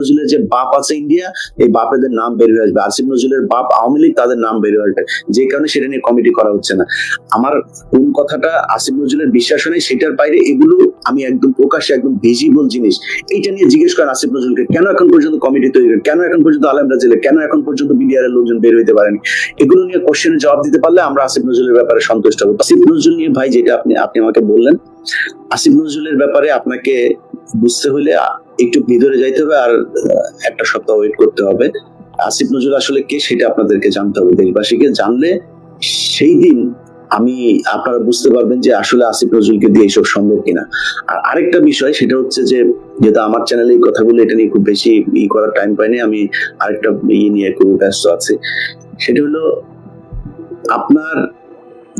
নজরুলের যে বাপ আছে ইন্ডিয়া, এই বাপেদের নাম বের হয়ে আসবে। আসিফ নজরুলের বাপ আওয়ামী লীগ, তাদের নাম বের হয়ে আসবে। যে কারণে সেটা নিয়ে কমিটি করা হচ্ছে না। আমার কোন কথাটা আসিফ নজরুলের বিশ্বাস নেই, সেটার বাইরে এগুলো আমি একদম প্রকাশ্যে একদম ভিজিবল জিনিস। এইটা নিয়ে জিজ্ঞেস করেন আসিফ নজরুলকে, কেন এখন পর্যন্ত কমিটি তৈরি করেন কেন এখন পর্যন্ত আলমরা জেলে কেন এখন পর্যন্ত বিডিআর এর লোকজন বের হইতে পারেনি? এগুলো নিয়ে কোশ্চেনের জবাব দিতে পারলে আমরা আসিফ নজরুলের ব্যাপারে সন্তুষ্ট হব। আসিফ নজরুল নিয়ে ভাই, যেটা আপনি আপনি আমাকে বললেন, আসিফ নজরুলের ব্যাপারে আপনাকে বুঝতে হলে একটু ভিতরে যাইতে হবে আর একটা সপ্তাহ ওয়েট করতে হবে। আসিফ নজরুল আসলে কে সেটা আপনাদেরকে জানতে হবে। দেশবাসীকে জানলে সেই দিন আমি, আপনারা বুঝতে পারবেন যে আসলে আসিফ নজরুলকে দিয়ে এইসব সম্ভব কিনা। আর আরেকটা বিষয়, সেটা হচ্ছে যে, যেহেতু আমার চ্যানেলে এই কথাগুলো, এটা নিয়ে খুব বেশি ই করার টাইম পাইনি, আমি আরেকটা ই নিয়ে খুব ব্যস্ত আছি। সেটা হলো, আপনার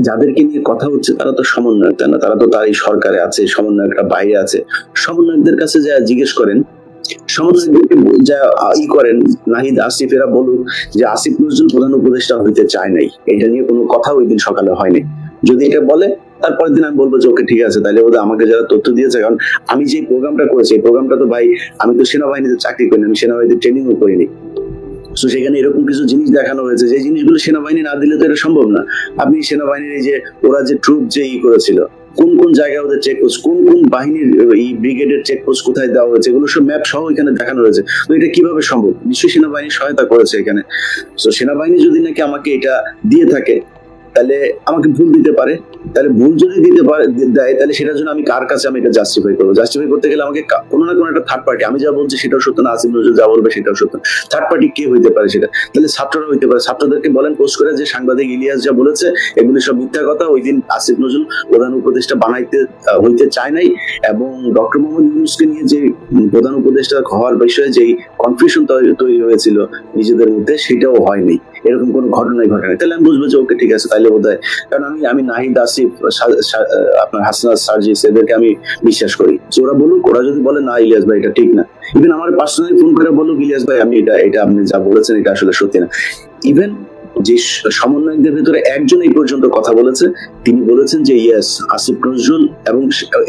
যাদেরকে নিয়ে কথা হচ্ছে, তারা তো সমন্বয়ক, তাই না? তারা তো তার এই সরকারে আছে, সমন্বয়করা বাইরে আছে। সমন্বয়কদের কাছে যা জিজ্ঞেস করেন, সমন্বয়কদেরকে যা ই করেন, নাহিদ যে আসিফ নজরুল প্রধান উপদেষ্টা হইতে চায় নাই। এটা নিয়ে কোনো কথা ওই দিন সকালে হয়নি। যদি এটা বলে, তারপরের দিন আমি বলব যে, ওকে ঠিক আছে তাহলে ওদের আমাকে যারা তথ্য দিয়েছে, কারণ আমি যে প্রোগ্রামটা করেছি, এই প্রোগ্রামটা তো ভাই, আমি তো সেনাবাহিনীতে চাকরি করিনি, আমি সেনাবাহিনীতে ট্রেনিংও করিনি। তো সেখানে এরকম কিছু জিনিস দেখানো হয়েছে, যে জিনিসগুলো সেনাবাহিনী না দিলে তো এটা সম্ভব না। আপনি সেনাবাহিনীর এই যে, ওরা যে ট্রুপ যে ই করেছিল কোন কোন জায়গায় ওদের চেকপোস্ট কোন কোন বাহিনীর এই ব্রিগেডের চেকপোস্ট কোথায় দেওয়া হয়েছে, এগুলো সব ম্যাপ সহ এখানে দেখানো রয়েছে। তো এটা কীভাবে সম্ভব? বিশ্ব সেনাবাহিনী সহায়তা করেছে এখানে। তো সেনাবাহিনী যদি নাকি আমাকে এটা দিয়ে থাকে তাহলে আমাকে ভুল দিতে পারে। তাহলে ভুল যদি দিতে পারে দেয়, তাহলে সেটার জন্য আমি কার কাছে আমি এটা জাস্টিফাই করব? জাস্টিফাই করতে গেলে আমাকে কোনো না কোনো একটা থার্ড পার্টি আমি যা বলছি সেটাও সত্য না, আসিফ নজরুল যা বলবে সেটাও সত্য। থার্ড পার্টি কে হইতে পারে সেটা? তাহলে ছাত্ররা হইতে পারে। ছাত্রদেরকে বলেন পোস্ট করে যে সাংবাদিক ইলিয়াস যা বলেছে, এগুলি সব মিথ্যা কথা। ওই দিন আসিফ নজরুল প্রধান উপদেষ্টা বানাইতে হইতে চায় নাই এবং ডক্টর মোহাম্মদ ইউনুসকে নিয়ে যে প্রধান উপদেষ্টা হওয়ার বিষয়ে যেই কনফিউশন তৈরি হয়েছিল নিজেদের মধ্যে, সেটাও হয়নি এরকম কোনো ঘটনাই ঘটে নাই তাহলে আমি বুঝব যে ওকে ঠিক আছে তাইলে বোধ কারণ আমি আমি নাহিদ আসিফ আপনার হাসনাত সার্জিস এদেরকে আমি বিশ্বাস করি। যে ওরা বলুক ওরা যদি বলে না ইলিয়াস ভাই এটা ঠিক না। ইভেন আমার পার্সোনালি ফোন করে বলুক ইলিয়াস ভাই আমি এটা এটা আপনি যা বলেছেন এটা আসলে সত্যি না। ইভেন যে সমন্বয়কদের ভিতরে একজন এই পর্যন্ত কথা বলেছে তিনি বলেছেন যে ইয়েস আসিফ নজরুল এবং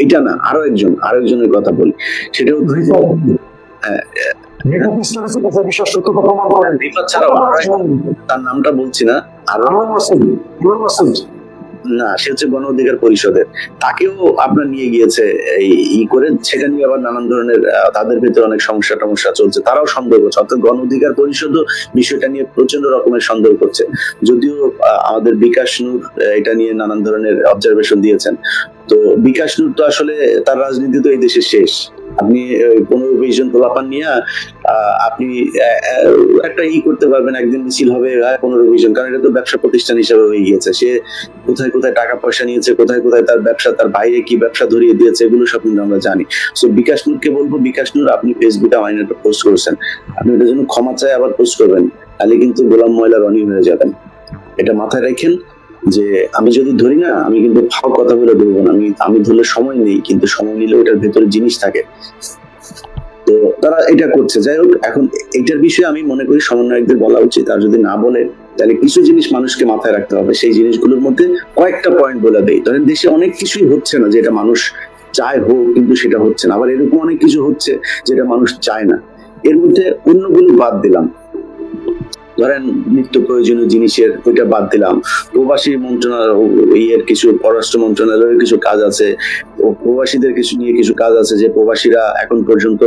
এটা না আরও একজন আরও একজনের কথা বলি। সেটা হচ্ছে হ্যাঁ, বিশ্বাস সত্যতা প্রমাণ করেন রিফাত ছাড়াও আরও এক- তার নামটা বলছি না। আরও আনোয়ার মাসুদ আনোয়ার মাসুদ। না সে হচ্ছে গণ অধিকার পরিষদের। তাকেও আপনার নিয়ে গিয়েছে এই করে। সেটা নিয়ে আবার নানান ধরনের তাদের ভিতরে অনেক সমস্যা টমস্যা চলছে। তারাও সন্দেহ করছে। অর্থাৎ গণ অধিকার পরিষদও বিষয়টা নিয়ে প্রচণ্ড রকমের সন্দেহ করছে। যদিও আমাদের বিকাশ নূর এটা নিয়ে নানান ধরনের অবজারভেশন দিয়েছেন। তো বিকাশ নূর তো আসলে তার রাজনীতি তো এই দেশে শেষ। আপনি পনেরো বিশ জন পোলাপান নিয়ে আপনি একটা ই করতে পারবেন, একদিন মিছিল হবে পনেরো বিশ জন। কারণ এটা তো ব্যবসা প্রতিষ্ঠান হিসেবে হয়ে গিয়েছে। সে কোথায় কোথায় টাকা পয়সা নিয়েছে, কোথায় কোথায় তার ব্যবসা, তার বাইরে কি ব্যবসা ধরিয়ে দিয়েছে, এগুলো সব কিন্তু আমরা জানি। সো বিকাশ নূরকে বলব, বিকাশ নূর, আপনি ফেসবুকে আমার একটা পোস্ট করেছেন। আপনি এটার জন্য ক্ষমা চাই, আবার পোস্ট করবেন। তাহলে কিন্তু গোলাম ময়লা রনি হয়ে যাবেন। এটা মাথায় রাখেন। যে আমি যদি ধরি না, আমি কিন্তু ফাও কথা বলে ধরবো না। আমি আমি ধরলে সময় নেই, কিন্তু সময় নিলে ওটার ভেতরে জিনিস থাকে। তো তারা এটা করছে। যাই হোক, এখন এটার বিষয়ে আমি মনে করি সমন্বয়কদের বলা উচিত। আর যদি না বলে, তাহলে কিছু জিনিস মানুষকে মাথায় রাখতে হবে। সেই জিনিসগুলোর মধ্যে কয়েকটা পয়েন্ট বলে দেয় ধরেন, দেশে অনেক কিছুই হচ্ছে না, যেটা মানুষ চায় হোক, কিন্তু সেটা হচ্ছে না। আবার এরকম অনেক কিছু হচ্ছে, যেটা মানুষ চায় না। এর মধ্যে অন্যগুলো বাদ দিলাম। ধরেন নিত্য প্রয়োজনীয় জিনিসের ওইটা বাদ দিলাম। প্রবাসী মন্ত্রণালয় ইয়ের কিছু, পররাষ্ট্র মন্ত্রণালয়ের কিছু কাজ আছে। প্রবাসীদের কিছু নিয়ে কিছু কাজ আছে যে প্রবাসীরা এখন পর্যন্ত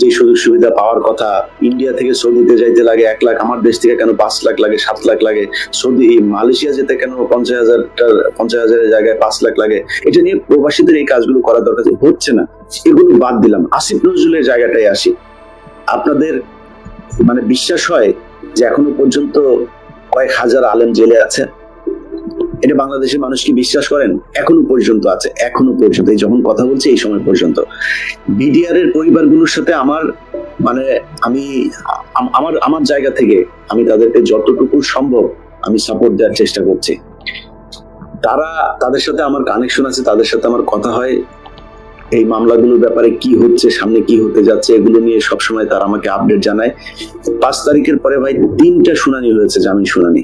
যে সুযোগ সুবিধা পাওয়ার কথা, ইন্ডিয়া থেকে সৌদিতে যাইতে লাগে এক লাখ, আমার দেশ থেকে কেন পাঁচ লাখ লাগে, সাত লাখ লাগে? সৌদি মালয়েশিয়া যেতে কেন পঞ্চাশ হাজারটার পঞ্চাশ হাজারের জায়গায় পাঁচ লাখ লাগে? এটা নিয়ে প্রবাসীদের এই কাজগুলো করা দরকার। হচ্ছে না। এগুলো বাদ দিলাম। আসিফ নজরুলের জায়গাটায় আসি। আপনাদের মানে বিশ্বাস হয় যে এখনও পর্যন্ত কয়েক হাজার আলেম জেলে আছে। এটা বাংলাদেশের মানুষ কি বিশ্বাস করেন? এখনও পর্যন্ত আছে, এখনও পর্যন্ত। এই যখন কথা বলছি, এই সময় পর্যন্ত। বিডিআর এর পরিবারগুলোর সাথে আমার মানে আমি আমার আমার জায়গা থেকে আমি তাদেরকে যতটুকু সম্ভব আমি সাপোর্ট দেওয়ার চেষ্টা করছি। তারা, তাদের সাথে আমার কানেকশন আছে, তাদের সাথে আমার কথা হয়। এই মামলাগুলোর ব্যাপারে কি হচ্ছে, সামনে কি হতে যাচ্ছে, এগুলো নিয়ে সবসময় তারা আমাকে আপডেট জানায়। পাঁচ তারিখের পরে ভাই তিনটা শুনানি হয়েছে জামিন শুনানি।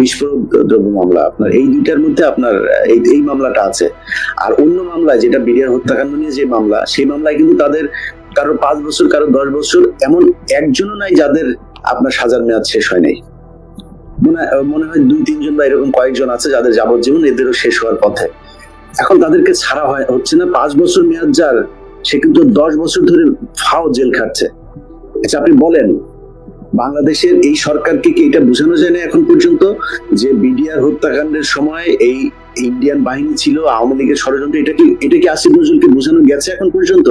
বিস্ফোরক দ্রব্য মামলা, আপনার এই দুইটার মধ্যে আপনার, এই এই মামলাটা আছে। আর অন্য মামলায় যেটা বিডিআর হত্যাকাণ্ড নিয়ে যে মামলা, সেই মামলায় কিন্তু তাদের কারও পাঁচ বছর, কারও দশ বছর, এমন একজনও নাই যাদের আপনার সাজার মেয়াদ শেষ হয় নাই। মনে মনে হয় দুই, তিনজন বা এরকম কয়েকজন আছে যাদের যাবজ্জীবন এদেরও শেষ হওয়ার পথে। এখন তাদেরকে ছাড়া হয়, হচ্ছে না? পাঁচ বছর মেয়াদ যার, সে কিন্তু দশ বছর ধরে ফাও জেল খাটছে আচ্ছা আপনি বলেন, বাংলাদেশের এই সরকারকে কি এটা বোঝানো যায় না এখন পর্যন্ত যে বিডিআর হত্যাকাণ্ডের সময় এই ইন্ডিয়ান বাহিনী ছিল, আওয়ামী লীগের ষড়যন্ত্র, এটা কি এটা কি আসিফ নজরুলকে বোঝানো গেছে এখন পর্যন্ত?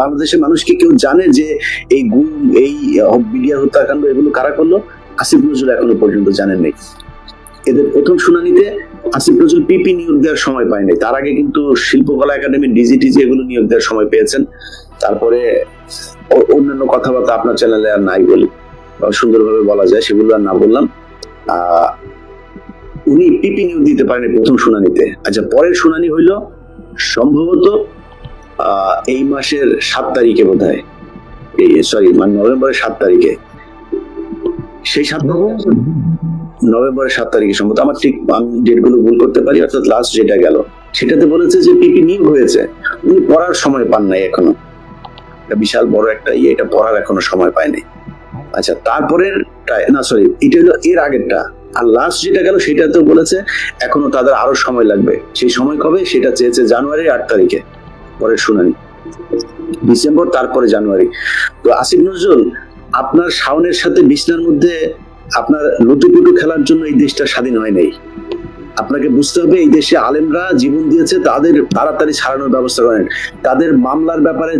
বাংলাদেশের মানুষ কি কেউ জানে যে এই গুম, এই বিডিআর হত্যাকাণ্ড এগুলো কারা করল? আসিফ নজরুল এখনও পর্যন্ত জানেন নাই এদের প্রথম শুনানিতে আসিফ নজরুল পিপি নিয়োগ দেওয়ার সময় পায়নি তার আগে কিন্তু শিল্পকলা একাডেমি ডিজিটিজি এগুলো নিয়োগ দেওয়ার সময় পেয়েছেন। তারপরে অন্যান্য কথাবার্তা আপনার চ্যানেলে আর নাই বলি। সুন্দরভাবে বলা যায়, সেগুলো আর না বললাম। উনি পিপি নিয়োগ দিতে পারেনি প্রথম শুনানিতে। আচ্ছা পরের শুনানি হইল সম্ভবত এই মাসের সাত তারিখে বোধ হয় সরি মানে নভেম্বরের সাত তারিখে। সেই সাত নভেম্বরের সাত তারিখে সম্ভবত। আমার ঠিক আমি ডেটগুলো ভুল করতে পারি, অর্থাৎ লাস্ট যেটা গেল, সেটাতে বলেছে যে পিপি নিয়োগ হয়েছে। উনি পড়ার সময় পান নাই এখনও। এটা বিশাল বড় একটা ইয়ে এটা পড়ার এখনও সময় পায়নি। আচ্ছা তারপরের না সরি এটা হলো এর আগেরটা। আর লাস্ট যেটা গেল, সেটাতেও বলেছে, এখনও তাদের আরও সময় লাগবে। সেই সময় কবে? সেটা চেয়েছে জানুয়ারির আট তারিখে, পরের শুনানি। ডিসেম্বর, তারপরে জানুয়ারি। তো আসিফ নজরুল, আপনার শাওনের সাথে বিছনার মধ্যে আপনার লুটুপুটু খেলার জন্য এই দেশটা স্বাধীন হয় নাই। আপনাকে বুঝতে হবে, এই দেশে আলেমরা জীবন দিয়েছে, তাদের তাড়াতাড়ি ছাড়ানোর ব্যবস্থা করেন। তাদের মামলার ব্যাপারে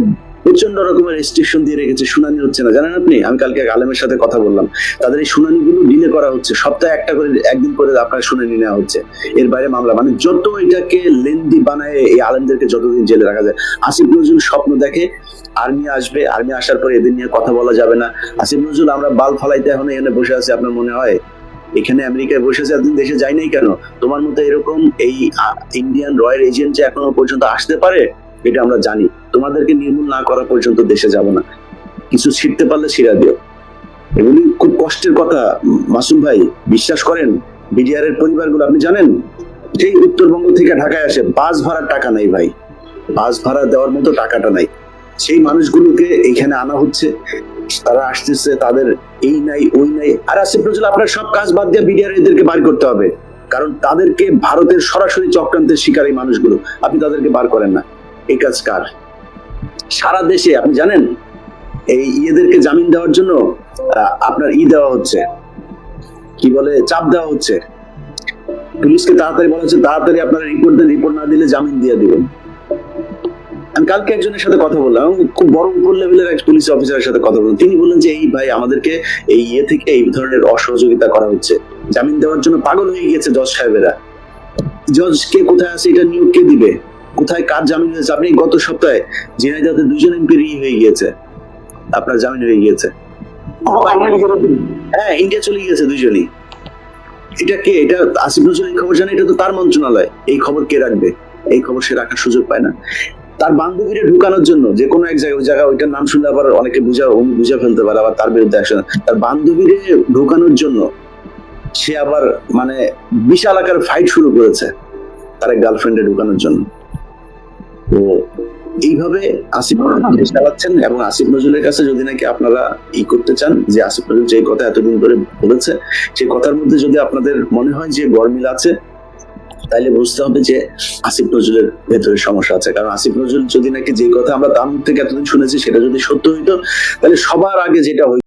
প্রচণ্ড রকমের রেস্ট্রিকশন দিয়ে রেখেছে, শুনানি হচ্ছে না। জানেন আপনি? আমি কালকে আলেমের সাথে কথা বললাম। তাদের এই শুনানিগুলো ডিলে করা হচ্ছে। সপ্তাহে একটা করে, একদিন করে আপনার শুনানি নেওয়া হচ্ছে। এর বাইরে মামলা। মানে যত এটাকে লেন্দি বানায়, এই আলেমদেরকে যতদিন জেলে রাখা যায়। আসিফ নজরুল স্বপ্ন দেখে আর্মি আসবে। আর্মি আসার পরে এদের নিয়ে কথা বলা যাবে না। আসিফ নজরুল, আমরা বাল ফালাইতে এখন এখানে বসে আছি, আপনার মনে হয়? এখানে আমেরিকায় বসে আছে, এতদিন দেশে যাই নাই কেন? তোমার মতো এরকম এই ইন্ডিয়ান রয়্যাল এজেন্ট যে এখনও পর্যন্ত আসতে পারে? এটা আমরা জানি। তোমাদেরকে নির্মূল না করা পর্যন্ত দেশে যাব না। কিছু ছিটতে পারলে ছিড়া দিও। এগুলি খুব কষ্টের কথা, মাসুম ভাই। বিশ্বাস করেন বিডিআর এর পরিবারগুলো, আপনি জানেন? সেই উত্তরবঙ্গ থেকে ঢাকায় আসে, বাস ভাড়ার টাকা নাই ভাই। বাস ভাড়া দেওয়ার মতো টাকাটা নাই। সেই মানুষগুলোকে এখানে আনা হচ্ছে। তারা আসতেছে, তাদের এই নাই, ওই নাই। আর আসিফ নজরুল আপনার সব কাজ বাদ দিয়ে বিডিআর এদেরকে বার করতে হবে। কারণ তাদেরকে ভারতের সরাসরি চক্রান্তের শিকার এই মানুষগুলো। আপনি তাদেরকে বার করেন না। এই কাজ কার? সারা দেশে, আপনি জানেন, এই ইয়েদেরকে জামিন দেওয়ার জন্য আপনার ই দেওয়া হচ্ছে। কি বলে? চাপ দেওয়া হচ্ছে। পুলিশকে তাড়াতাড়ি বলা হচ্ছে, তাড়াতাড়ি আপনারা রিপোর্ট দেন রিপোর্ট না দিলে জামিন দিয়ে দিবেন। আমি কালকে একজনের সাথে কথা বললাম খুব বড় উপর লেভেলের এক পুলিশ অফিসারের সাথে কথা বললাম। তিনি বললেন যে, এই ভাই, আমাদেরকে এই ইয়ে থেকে, এই ধরনের অসহযোগিতা করা হচ্ছে। জামিন দেওয়ার জন্য পাগল হয়ে গিয়েছে জজ সাহেবেরা। জজ কে কোথায় আছে? এটা নিয়োগ কে দিবে? কোথায় কার জামিন হয়েছে আপনি গত সপ্তাহে? ঝিনাইদাতে দুজন এমপি হয়ে গিয়েছে। আপনার জামিন হয়ে গিয়েছে। হ্যাঁ ইন্ডিয়া চলে গিয়েছে দুজনই। এটা কে? এটা আসিফ নজরুল এই খবর জানে এটা তো তার মন্ত্রণালয়। এই খবর কে রাখবে? এই খবর সে রাখার সুযোগ পায় না। তার বান্ধবীরে ঢুকানোর জন্য যে কোনো এক জায়গায় ওই জায়গায় ওইটার নাম শুনলে আবার অনেকে বুঝা উনি বুঝে ফেলতে পারে আবার তার বিরুদ্ধে অ্যাকশন তার বান্ধবীরে ঢুকানোর জন্য সে আবার মানে বিশাল আকার ফাইট শুরু করেছে তার এক গার্লফ্রেন্ডে ঢুকানোর জন্য। তো এইভাবে আসিফ নজরুল চালাচ্ছেন এবং আসিফ নজরুলের কাছে যদি নাকি আপনারা ই করতে চান যে আসিফ নজরুল যে কথা এতদিন ধরে বলেছে সেই কথার মধ্যে যদি আপনাদের মনে হয় যে গরমিল আছে তাইলে বুঝতে হবে যে আসিফ নজরুলের ভেতরে সমস্যা আছে। কারণ আসিফ নজরুল যদি নাকি যে কথা আমরা তার থেকে এতদিন শুনেছি সেটা যদি সত্য হইতো তাহলে সবার আগে যেটা